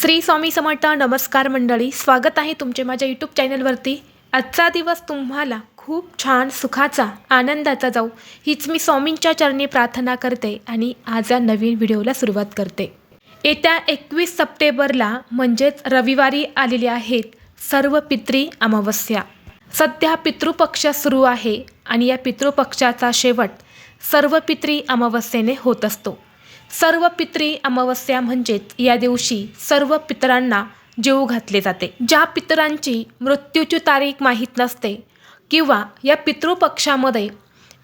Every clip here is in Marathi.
श्री स्वामी समर्थ नमस्कार मंडळी स्वागत आहे तुमचे माझ्या यूट्यूब चॅनलवरती आजचा दिवस तुम्हाला खूप छान सुखाचा आनंदाचा जाऊ हीच मी स्वामींच्या चरणी प्रार्थना करते आणि आज या नवीन व्हिडिओला सुरुवात करते. येत्या एकवीस सप्टेंबरला म्हणजेच रविवारी आलेल्या आहेत सर्व पित्री अमावस्या. सध्या पितृपक्ष सुरू आहे आणि या पितृपक्षाचा शेवट सर्व पित्री अमावस्येने होत असतो. सर्व पित्री अमावस्या म्हणजेच या दिवशी सर्व पितरांना जेऊ घातले जाते. ज्या पितरांची मृत्यूची तारीख माहीत नसते किंवा या पितृपक्षामध्ये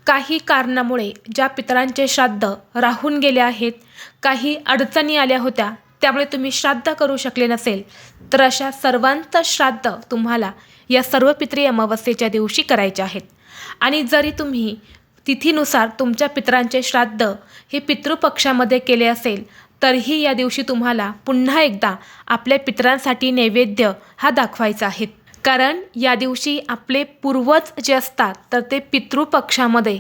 काही कारणामुळे ज्या पितरांचे श्राद्ध राहून गेले आहेत काही अडचणी आल्या होत्या त्यामुळे तुम्ही श्राद्ध करू शकले नसेल तर अशा सर्वांचं श्राद्ध तुम्हाला या सर्व पित्री अमावस्येच्या दिवशी करायचे आहेत. आणि जरी तुम्ही तिथीनुसार तुमच्या पित्रांचे श्राद्ध हे पितृपक्षामध्ये केले असेल तरीही या दिवशी तुम्हाला पुन्हा एकदा आपल्या पितरांसाठी नैवेद्य हा दाखवायचा आहे. कारण या दिवशी आपले पूर्वज जे असतात तर ते पितृपक्षामध्ये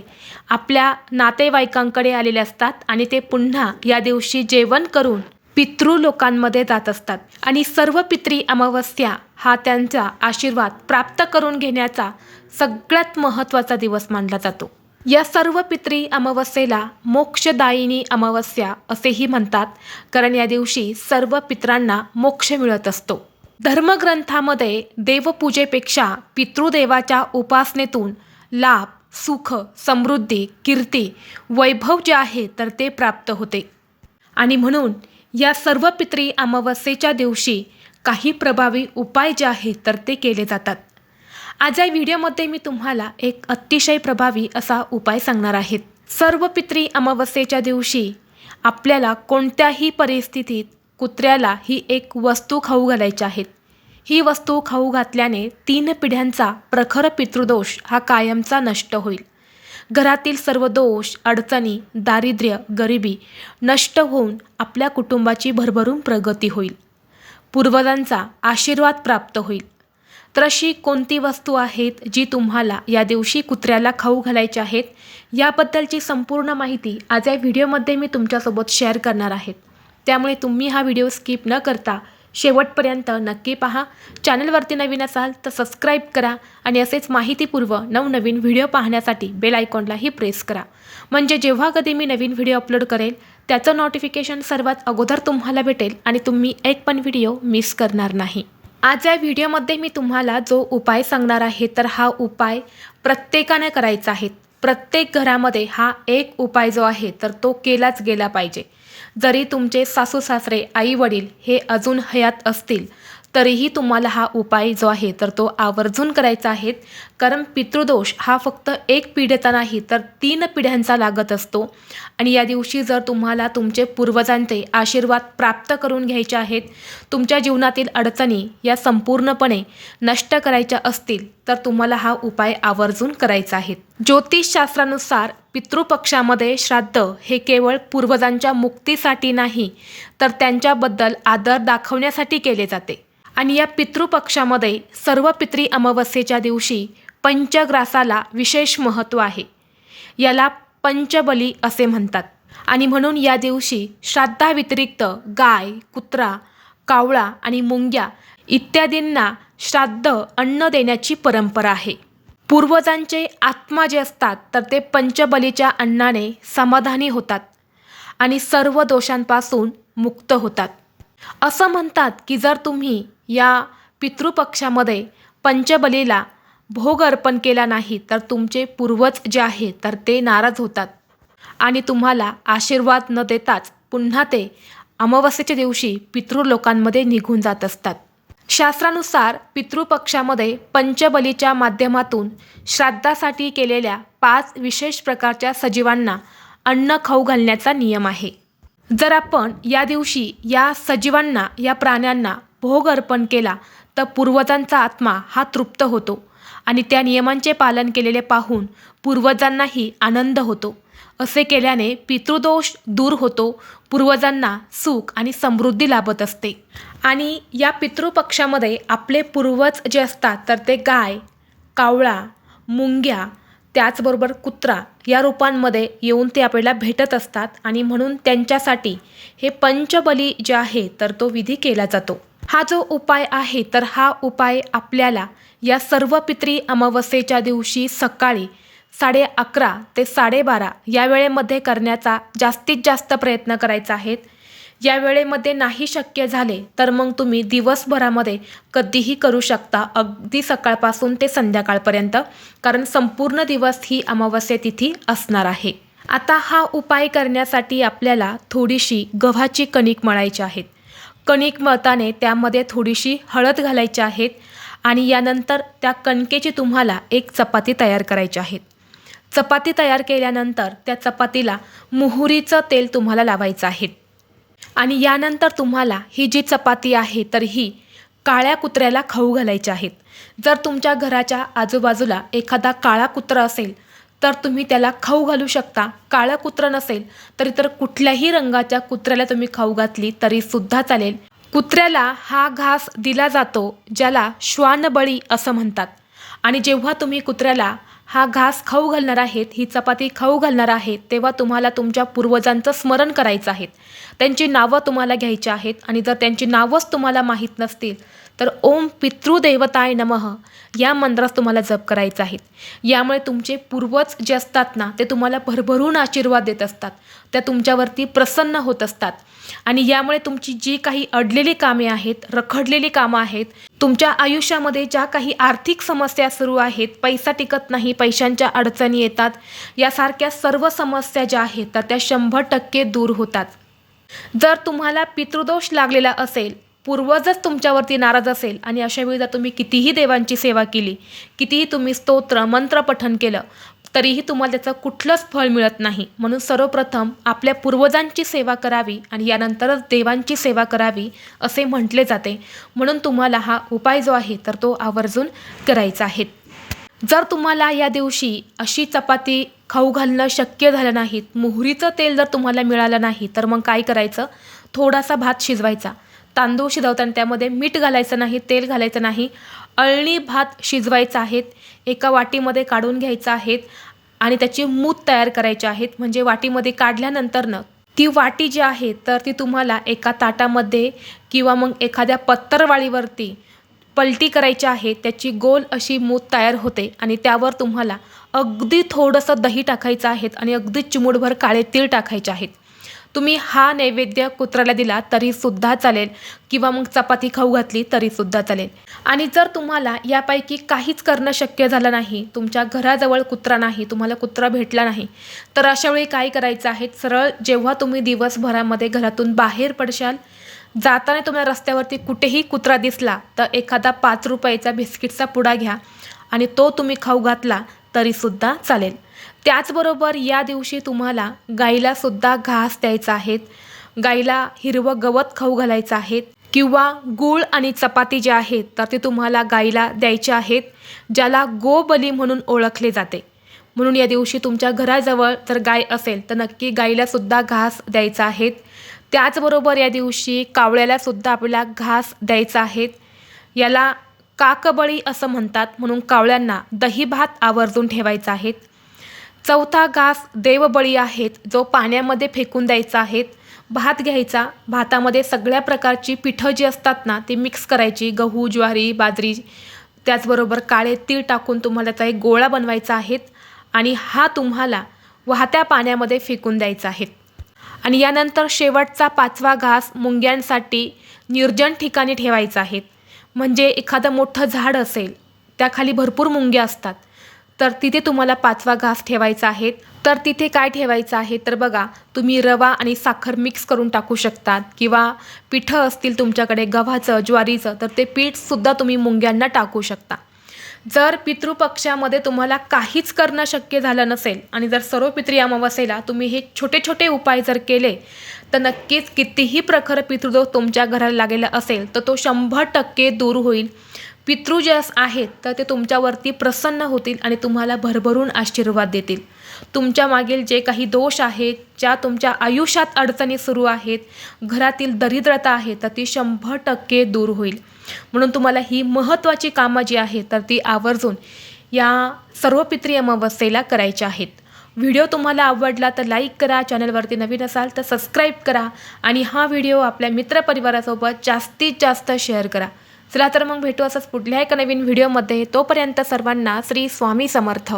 आपल्या नातेवाईकांकडे आलेले असतात आणि ते पुन्हा या दिवशी जेवण करून पितृ लोकांमध्ये जात असतात. आणि सर्व पित्री अमावस्या हा त्यांचा आशीर्वाद प्राप्त करून घेण्याचा सगळ्यात महत्त्वाचा दिवस मानला जातो. या सर्व पित्री अमावस्येला मोक्षदायिनी अमावस्या असेही म्हणतात. कारण या दिवशी सर्व पितरांना मोक्ष मिळत असतो. धर्मग्रंथामध्ये देवपूजेपेक्षा पितृदेवाच्या उपासनेतून लाभ सुख समृद्धी कीर्ती वैभव जे आहे तर ते प्राप्त होते. आणि म्हणून या सर्व पित्री अमावस्येच्या दिवशी काही प्रभावी उपाय जे आहेत तर ते केले जातात. आज या व्हिडिओमध्ये मी तुम्हाला एक अतिशय प्रभावी असा उपाय सांगणार आहेत सर्व पित्री अमावस्येच्या दिवशी आपल्याला कोणत्याही परिस्थितीत कुत्र्याला ही एक वस्तू खाऊ घालायची आहेत ही वस्तू खाऊ घातल्याने तीन पिढ्यांचा प्रखर पितृदोष हा कायमचा नष्ट होईल. घरातील सर्व दोष अडचणी दारिद्र्य गरिबी नष्ट होऊन आपल्या कुटुंबाची भरभरून प्रगती होईल. पूर्वजांचा आशीर्वाद प्राप्त होईल. तर अशी कोणती वस्तू आहेत जी तुम्हाला या दिवशी कुत्र्याला खाऊ घालायची आहेत याबद्दलची संपूर्ण माहिती आज या व्हिडिओमध्ये मी तुमच्यासोबत शेअर करणार आहेत त्यामुळे तुम्ही हा व्हिडिओ स्किप न करता शेवटपर्यंत नक्की पहा. चॅनलवरती नवीन असाल तर सबस्क्राईब करा आणि असेच माहितीपूर्व नवनवीन व्हिडिओ पाहण्यासाठी बेल आयकॉनलाही प्रेस करा. म्हणजे जेव्हा कधी मी नवीन व्हिडिओ अपलोड करेल त्याचं नोटिफिकेशन सर्वात अगोदर तुम्हाला भेटेल आणि तुम्ही एक पण व्हिडिओ मिस करणार नाही. आज या व्हिडिओमध्ये मी तुम्हाला जो उपाय सांगणार आहे तर हा उपाय प्रत्येकाने करायचा आहे. प्रत्येक घरामध्ये हा एक उपाय जो आहे तर तो केलाच गेला पाहिजे. जरी तुमचे सासू सासरे आई वडील हे अजून हयात असतील तरीही तुम्हाला हा उपाय जो आहे तर तो आवर्जून करायचा आहे. कारण पितृदोष हा फक्त एक पिढ्याचा नाही तर तीन पिढ्यांचा लागत असतो. आणि या दिवशी जर तुम्हाला तुमचे पूर्वजांचे आशीर्वाद प्राप्त करून घ्यायचे आहेत तुमच्या जीवनातील अडचणी या संपूर्णपणे नष्ट करायच्या असतील तर तुम्हाला हा उपाय आवर्जून करायचा आहे. ज्योतिषशास्त्रानुसार पितृपक्षामध्ये श्राद्ध हे केवळ पूर्वजांच्या मुक्तीसाठी नाही तर त्यांच्याबद्दल आदर दाखवण्यासाठी केले जाते. आणि या पितृपक्षामध्ये सर्व पित्री अमावस्येच्या दिवशी पंचग्रासाला विशेष महत्त्व आहे. याला पंचबली असे म्हणतात. आणि म्हणून या दिवशी श्राद्धाव्यतिरिक्त गाय कुत्रा कावळा आणि मुंग्या इत्यादींना श्राद्ध अन्न देण्याची परंपरा आहे. पूर्वजांचे आत्मा जे असतात तर ते पंचबलीच्या अन्नाने समाधानी होतात आणि सर्व दोषांपासून मुक्त होतात. असं म्हणतात की जर तुम्ही या पितृपक्षामध्ये पंचबलीला भोग अर्पण केला नाही तर तुमचे पूर्वज जे आहे तर ते नाराज होतात. आणि तुम्हाला आशीर्वाद न देताच पुन्हा ते अमावस्येच्या दिवशी पितृलोकांमध्ये निघून जात असतात. शास्त्रानुसार पितृपक्षामध्ये पंचबलीच्या माध्यमातून श्राद्धासाठी केलेल्या पाच विशेष प्रकारच्या सजीवांना अन्न खाऊ घालण्याचा नियम आहे. जर आपण या दिवशी या सजीवांना या प्राण्यांना भोग अर्पण केला तर पूर्वजांचा आत्मा हा तृप्त होतो. आणि त्या नियमांचे पालन केलेले पाहून पूर्वजांनाही आनंद होतो. असे केल्याने पितृदोष दूर होतो पूर्वजांना सुख आणि समृद्धी लाभत असते. आणि या पितृपक्षामध्ये आपले पूर्वज जे असतात तर ते गाय कावळा मुंग्या त्याचबरोबर कुत्रा या रूपांमध्ये येऊन ते आपल्याला भेटत असतात आणि म्हणून त्यांच्यासाठी हे पंचबली जे आहे तर तो विधी केला जातो. हा जो उपाय आहे तर हा उपाय आपल्याला या सर्व पित्री अमावस्येच्या दिवशी सकाळी साडे अकरा ते साडेबारा या वेळेमध्ये करण्याचा जास्तीत जास्त प्रयत्न करायचा आहेत या वेळेमध्ये नाही शक्य झाले तर मग तुम्ही दिवसभरामध्ये कधीही करू शकता अगदी सकाळपासून ते संध्याकाळपर्यंत कारण संपूर्ण दिवस ही अमावस्या तिथी असणार आहे. आता हा उपाय करण्यासाठी आपल्याला थोडीशी गव्हाची कणिक मळायची आहेत कणिक मळताने त्यामध्ये थोडीशी हळद घालायची आहेत आणि यानंतर त्या कणकेची तुम्हाला एक चपाती तयार करायची आहेत चपाती तयार केल्यानंतर त्या चपातीला मोहरीचं तेल तुम्हाला लावायचं आहे. आणि यानंतर तुम्हाला ही जी चपाती आहे तर ही काळ्या कुत्र्याला खाऊ घालायच्या आहेत जर तुमच्या घराच्या आजूबाजूला एखादा काळा कुत्रा असेल तर तुम्ही त्याला खाऊ घालू शकता. काळं कुत्रं नसेल तरी तर कुठल्याही रंगाच्या कुत्र्याला तुम्ही खाऊ घातली तरीसुद्धा चालेल. कुत्र्याला हा घास दिला जातो ज्याला श्वानबळी असं म्हणतात. आणि जेव्हा तुम्ही कुत्र्याला हा घास खाऊ घालणार आहेत ही चपाती खाऊ घालणार आहेत तेव्हा तुम्हाला तुमच्या पूर्वजांचं स्मरण करायचं आहे. त्यांची नावं तुम्हाला घ्यायची आहेत आणि जर त्यांची नावंच तुम्हाला माहीत नसतील तर ओम पितृदेवताय नमः. या मंत्रास तुम्हाला जप करायचं आहे. यामुळे तुमचे पूर्वज जे असतात ना ते तुम्हाला भरभरून आशीर्वाद देत असतात. त्या तुमच्यावरती प्रसन्न होत असतात. आणि यामुळे तुमची जी काही अडलेली कामे आहेत रखडलेली कामं आहेत तुमच्या आयुष्यामध्ये ज्या काही आर्थिक समस्या सुरू आहेत पैसा टिकत नाही पैशांच्या अडचणी येतात यासारख्या सर्व समस्या ज्या आहेत तर त्या शंभर टक्के दूर होतात. जर तुम्हाला पितृदोष लागलेला असेल पूर्वजच तुमच्यावरती नाराज असेल आणि अशा वेळी जर तुम्ही कितीही देवांची सेवा केली कितीही तुम्ही स्तोत्र मंत्र पठन केलं तरीही तुम्हाला त्याचं कुठलंच फळ मिळत नाही. म्हणून सर्वप्रथम आपल्या पूर्वजांची सेवा करावी आणि यानंतरच देवांची सेवा करावी असे म्हटले जाते. म्हणून तुम्हाला हा उपाय जो आहे तर तो आवर्जून करायचा आहे. जर तुम्हाला या दिवशी अशी चपाती खाऊ घालणं शक्य झालं नाहीत मोहरीचं तेल जर तुम्हाला मिळालं नाही तर मग काय करायचं? थोडासा भात शिजवायचा. तांदूळ शिजवताना त्यामध्ये मीठ घालायचं नाही तेल घालायचं नाही. अळणी भात शिजवायचा आहेत एका वाटीमध्ये काढून घ्यायचा आहेत आणि त्याची मूत तयार करायची आहेत म्हणजे वाटीमध्ये काढल्यानंतरनं ती वाटी जी आहे तर ती तुम्हाला एका ताटामध्ये किंवा मग एखाद्या पत्तरवाळीवरती पलटी करायची आहे. त्याची गोल अशी मूत तयार होते आणि त्यावर तुम्हाला अगदी थोडंसं दही टाकायचं आहेत आणि अगदी चिमूटभर काळे तीळ टाकायचे आहेत. तुम्ही हा नैवेद्य कुत्र्याला दिला तरीसुद्धा चालेल. किंवा मग चपाती खाऊ घातली तरीसुद्धा चालेल. आणि जर तुम्हाला यापैकी काहीच करणं शक्य झालं नाही तुमच्या घराजवळ कुत्रा नाही तुम्हाला कुत्रा भेटला नाही तर अशावेळी काय करायचं आहे? सरळ जेव्हा तुम्ही दिवसभरामध्ये घरातून बाहेर पडशाल जाताना तुम्हाला रस्त्यावरती कुठेही कुत्रा दिसला तर एखादा पाच रुपयाचा बिस्किटचा पुडा घ्या आणि तो तुम्ही खाऊ घातला तरीसुद्धा चालेल. त्याचबरोबर या दिवशी तुम्हाला गाईलासुद्धा घास द्यायचा आहेत गाईला हिरवं गवत खाऊ घालायचं आहेत किंवा गूळ आणि चपाती जे आहेत तर ते तुम्हाला गाईला द्यायचे आहेत ज्याला गोबली म्हणून ओळखले जाते. म्हणून या दिवशी तुमच्या घराजवळ जर गाय असेल तर नक्की गाईलासुद्धा घास द्यायचा आहेत त्याचबरोबर या दिवशी कावळ्यालासुद्धा आपल्याला घास द्यायचा आहेत याला काकबळी असं म्हणतात म्हणून कावळ्यांना दही भात आवर्जून ठेवायचा आहे. चौथा घास देवबळी आहेत जो पाण्यामध्ये फेकून द्यायचा आहेत भात घ्यायचा भातामध्ये सगळ्या प्रकारची पिठं जी असतात ना ती मिक्स करायची. गहू ज्वारी बाजरी त्याचबरोबर काळे तीळ टाकून तुम्हाला त्याचा एक गोळा बनवायचा आहे आणि हा तुम्हाला वाहत्या पाण्यामध्ये फेकून द्यायचा आहे. आणि यानंतर शेवटचा पाचवा घास मुंग्यांसाठी निर्जन ठिकाणी ठेवायचा आहे. म्हणजे एखादं मोठं झाड असेल त्याखाली भरपूर मुंग्या असतात. तर तिथे तुम्हाला पाचवा घास ठेवायचा आहे. तर तिथे काय ठेवायचं आहे? तर बघा तुम्ही रवा आणि साखर मिक्स करून टाकू शकतात किंवा पिठं असतील तुमच्याकडे गव्हाचं ज्वारीचं तर ते पीठसुद्धा तुम्ही मुंग्यांना टाकू शकता. जर पितृपक्षामध्ये तुम्हाला काहीच करणं शक्य झालं नसेल आणि जर सर्व पितृ अमावस्येला तुम्ही हे छोटे छोटे उपाय जर केले तर नक्कीच कितीही प्रखर पितृदोष तुमच्या घराला लागलेला असेल तर तो शंभर टक्के दूर होईल. पितृ जे आहेत तर ते तुमच्यावरती प्रसन्न होतील आणि तुम्हाला भरभरून आशीर्वाद देतील. तुमच्या मागील जे काही दोष आहेत ज्या तुमच्या आयुष्यात अडचणी सुरू आहेत घरातील दरिद्रता आहे तर ती शंभर टक्के दूर होईल. म्हणून तुम्हाला ही महत्त्वाची कामं जी आहेत तर ती आवर्जून या सर्व पित्री अमावस्येला करायची आहेत. व्हिडिओ तुम्हाला आवडला तर लाईक करा चॅनलवरती नवीन असाल तर सबस्क्राईब करा आणि हा व्हिडिओ आपल्या मित्रपरिवारासोबत जास्तीत जास्त शेअर करा. चला तर मग भेटू असंच पुढल्या एका नवीन व्हिडिओमध्ये. तोपर्यंत सर्वांना श्री स्वामी समर्थ.